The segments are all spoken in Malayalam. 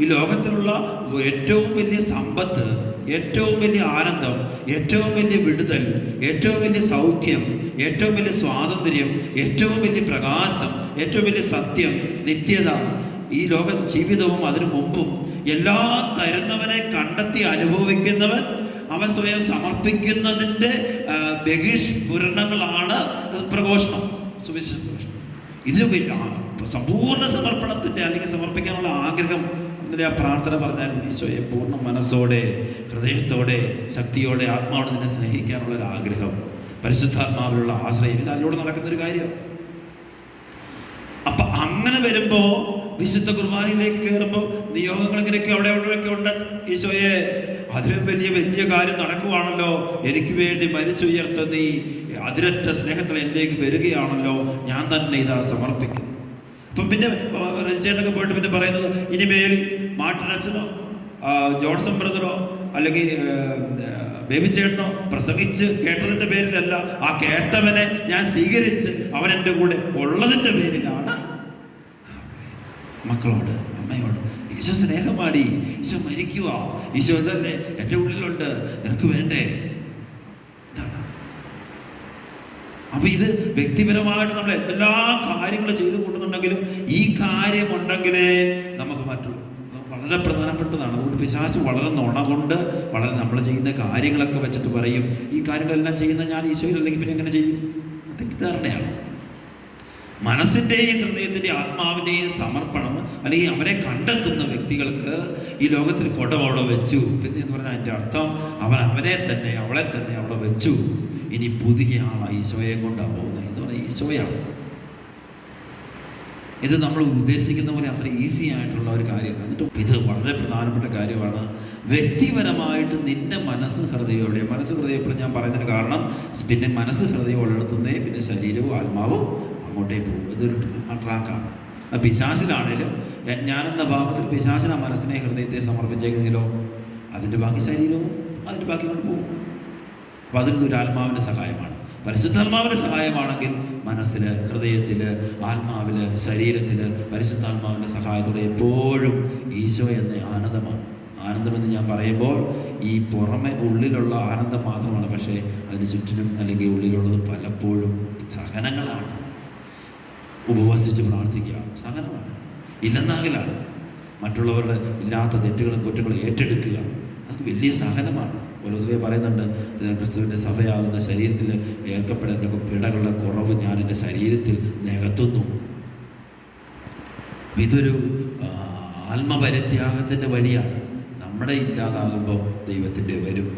ഈ ലോകത്തിലുള്ള ഏറ്റവും വലിയ സമ്പത്ത് ഏറ്റവും വലിയ ആനന്ദം ഏറ്റവും വലിയ വിടുതൽ ഏറ്റവും വലിയ സൗഖ്യം ഏറ്റവും വലിയ സ്വാതന്ത്ര്യം ഏറ്റവും വലിയ പ്രകാശം ഏറ്റവും വലിയ സത്യം നിത്യത ഈ ലോക ജീവിതവും അതിനു മുമ്പും എല്ലാം തരുന്നവനെ കണ്ടെത്തി അനുഭവിക്കുന്നവൻ അവൻ സ്വയം സമർപ്പിക്കുന്നതിന്റെ ബഹിഷ് ബഹിഷ്പൂരണങ്ങളാണ് പ്രഘോഷണം സുവിശേഷ ഇതിന് സമ്പൂർണ സമർപ്പണത്തിന്റെ അല്ലെങ്കിൽ സമർപ്പിക്കാനുള്ള ആഗ്രഹം എന്നിട്ട് ആ പ്രാർത്ഥന പറഞ്ഞാൽ ഈശോയെ പൂർണ മനസ്സോടെ ഹൃദയത്തോടെ ശക്തിയോടെ ആത്മാവോടെ നിന്നെ സ്നേഹിക്കാനുള്ള ഒരു ആഗ്രഹം പരിശുദ്ധാത്മാവിലുള്ള ആശ്രയം. ഇത് അതിലൂടെ നടക്കുന്നൊരു കാര്യം. അപ്പൊ അങ്ങനെ വരുമ്പോ വിശുദ്ധ കുർബാനയിലേക്ക് കയറുമ്പോൾ നിയോഗങ്ങൾ ഇങ്ങനെയൊക്കെ അവിടെ അവിടെയൊക്കെ ഉണ്ട്. ഈശോയെ അതിലും വലിയ വലിയ കാര്യം നടക്കുവാണല്ലോ. എനിക്ക് വേണ്ടി മരിച്ചുയർത്ത നീ അതിരറ്റ സ്നേഹത്തിൽ എന്നിലേക്ക് വരികയാണല്ലോ. ഞാൻ തന്നെ ഇതാ സമർപ്പിക്കും അപ്പം പിന്നെ രജിസ്ട്രേഷനൊക്കെ പോയിട്ട് പിന്നെ പറയുന്നത് ഇനിമേൽ അച്ഛനോ ജോൺസൺ ബ്രദറോ അല്ലെങ്കിൽ ബേബി ചേട്ടനോ പ്രസംഗിച്ച് കേട്ടതിന്റെ പേരിലല്ല ആ കേട്ടവനെ ഞാൻ സ്വീകരിച്ച് അവൻ എന്റെ കൂടെ ഉള്ളതിന്റെ പേരിലാണ്. മക്കളോട് അമ്മയോട് ഈശോ സ്നേഹമാടി ഈശോ മരിക്കുക ഈശോ തന്നെ എന്റെ ഉള്ളിലുണ്ട് നിനക്ക് വേണ്ടേ? ഇതാണ്. അപ്പൊ ഇത് വ്യക്തിപരമായിട്ട് നമ്മൾ എന്തെല്ലാം കാര്യങ്ങൾ ചെയ്തു കൊണ്ടുണ്ടെങ്കിലും ഈ കാര്യമുണ്ടെങ്കിലേ നമുക്ക് മറ്റുള്ളൂ വളരെ പ്രധാനപ്പെട്ടതാണ്. അതുകൊണ്ട് പിശാച് വളരെ നുണ കൊണ്ട് വളരെ നമ്മൾ ചെയ്യുന്ന കാര്യങ്ങളൊക്കെ വെച്ചിട്ട് പറയും. ഈ കാര്യങ്ങളെല്ലാം ചെയ്യുന്ന ഞാൻ ഈശോയിൽ അല്ലെങ്കിൽ പിന്നെ എങ്ങനെ ചെയ്യും? തെറ്റിദ്ധാരണയാണ് മനസ്സിന്റെയും ഹൃദയത്തിന്റെയും ആത്മാവിന്റെയും സമർപ്പണം അല്ലെങ്കിൽ അവരെ കണ്ടെത്തുന്ന വ്യക്തികൾക്ക് ഈ ലോകത്തിൽ കൊടം അവിടെ വെച്ചു. പിന്നെ എന്ന് പറഞ്ഞാൽ അതിന്റെ അർത്ഥം അവൻ അവനെ തന്നെ അവളെ തന്നെ അവിടെ വെച്ചു. ഇനി പുതിയ ആളാണ് ഈശോയെ കൊണ്ടാണ് പോകുന്നത് എന്ന് പറഞ്ഞാൽ ഈശോയാണ്. ഇത് നമ്മൾ ഉദ്ദേശിക്കുന്ന പോലെ അത്ര ഈസി ആയിട്ടുള്ള ഒരു കാര്യമാണ് എന്നിട്ട് ഇത് വളരെ പ്രധാനപ്പെട്ട കാര്യമാണ്. വ്യക്തിപരമായിട്ട് നിന്റെ മനസ്സ് ഹൃദയോടെ മനസ്സ് ഹൃദയം ഞാൻ പറയുന്നതിന് കാരണം പിന്നെ മനസ്സ് ഹൃദയം ഉള്ളിടത്തുന്നേ പിന്നെ ശരീരവും ആത്മാവും അങ്ങോട്ടേ പോകും. ഇതൊരു ട്രാക്കാണ്. പിശാസിലാണേലും ഞാനെന്ന ഭാവത്തിൽ പിശാസിന് മനസ്സിനെ ഹൃദയത്തെ സമർപ്പിച്ചേക്കുന്നില്ലോ അതിന്റെ ബാക്കി ശരീരവും അതിന്റെ ബാക്കി കൊണ്ട് പോകും. അപ്പോൾ അതിന് ആത്മാവിന്റെ സഹായമാണ്. പരിശുദ്ധാത്മാവിന്റെ സഹായമാണെങ്കിൽ മനസ്സിൽ ഹൃദയത്തിൽ ആത്മാവിൽ ശരീരത്തിൽ പരിശുദ്ധാത്മാവിന്റെ സഹായത്തോടെ എപ്പോഴും ഈശോ എന്ന ആനന്ദമാണ്. ആനന്ദമെന്ന് ഞാൻ പറയുമ്പോൾ ഈ പുറമെ ഉള്ളിലുള്ള ആനന്ദം മാത്രമാണ്. പക്ഷേ അതിന് ചുറ്റിനും അല്ലെങ്കിൽ ഉള്ളിലുള്ളത് പലപ്പോഴും സഹനങ്ങളാണ്. ഉപവസിച്ച് പ്രാർത്ഥിക്കുക സഹനമാണ്. ഇല്ലെന്നാകലാണ് മറ്റുള്ളവരുടെ ഇല്ലാത്ത തെറ്റുകളും കുറ്റങ്ങളും ഏറ്റെടുക്കുക. അത് വലിയ സഹനമാണ്. പോലീസിലെ പറയുന്നുണ്ട് ക്രിസ്തുവിന്റെ സഭയാകുന്ന ശരീരത്തിൽ ഏൽക്കപ്പെടേണ്ട പിടകളുടെ കുറവ് ഞാൻ എന്റെ ശരീരത്തിൽ നികത്തുന്നു. ഇതൊരു ആത്മപരിത്യാഗത്തിന്റെ വഴിയാണ്. നമ്മുടെ ഇല്ലാതാകുമ്പോൾ ദൈവത്തിന്റെ വരും.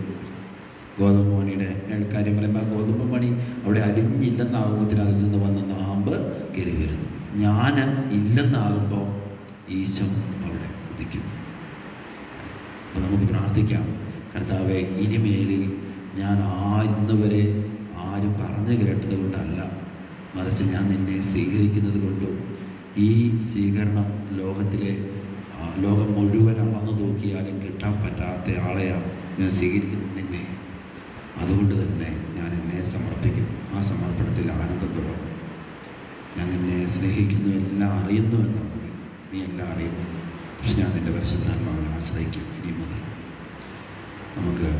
ഗോതമ്പ് മണിയുടെ കാര്യം പറയുമ്പോൾ ഗോതമ്പ് മണി അവിടെ അരിഞ്ഞില്ലെന്നാകുമ്പോൾ അതിൽ നിന്ന് വന്ന നാമ്പ് കയറി വരുന്നു. ഞാൻ ഇല്ലെന്നാകുമ്പോൾ ഈശോ അവിടെ ഉദിക്കുന്നു. അപ്പോൾ നമുക്ക് പ്രാർത്ഥിക്കാം. കർത്താവെ ഇനിമേലിൽ ഞാൻ ആ ആരും പറഞ്ഞു കേട്ടത് കൊണ്ടല്ല. മറിച്ച് ഞാൻ നിന്നെ സ്വീകരിക്കുന്നത് കൊണ്ടും ഈ സ്വീകരണം ലോകത്തിലെ ലോകം മുഴുവൻ അളന്നു തൂക്കിയാലും കിട്ടാൻ പറ്റാത്ത ആളെയാണ് ഞാൻ സ്വീകരിക്കുന്നത് നിന്നെ. അതുകൊണ്ട് തന്നെ ഞാൻ എന്നെ സമർപ്പിക്കുന്നു. ആ സമർപ്പണത്തിൽ ആനന്ദം തുടങ്ങും ഞാൻ നിന്നെ സ്നേഹിക്കുന്നു എല്ലാം അറിയുന്നു എന്നാണ് പറയുന്നത്. നീ എല്ലാം അറിയുന്നില്ല പക്ഷെ ഞാൻ നിന്റെ പരിശുദ്ധാത്മാവിനെ ആശ്രയിക്കും ഇനി മുതൽ. നമുക്ക്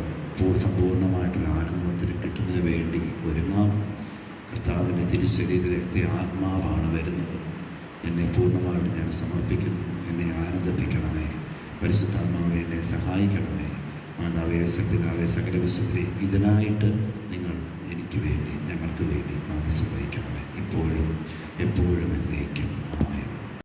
സമ്പൂർണമായിട്ടുള്ള ആനന്ദത്തിന് കിട്ടുന്നതിന് വേണ്ടി ഒരുങ്ങാം. കർത്താവിന്റെ തിരുശരീരത്തെ ആത്മാവാണ് വരുന്നത്. എന്നെ പൂർണമായിട്ട് ഞാൻ സമർപ്പിക്കുന്നു. എന്നെ ആനന്ദിപ്പിക്കണമേ. പരിശുദ്ധാത്മാവെ എന്നെ സഹായിക്കണമേ. മാതാവേ സത്യതാവേ സകല വിശുദ്ധി ഇതിനായിട്ട് നിങ്ങൾ എനിക്ക് വേണ്ടി ഞങ്ങൾക്ക് വേണ്ടി മാതൃ വഹിക്കണമേ. ഇപ്പോഴും എപ്പോഴും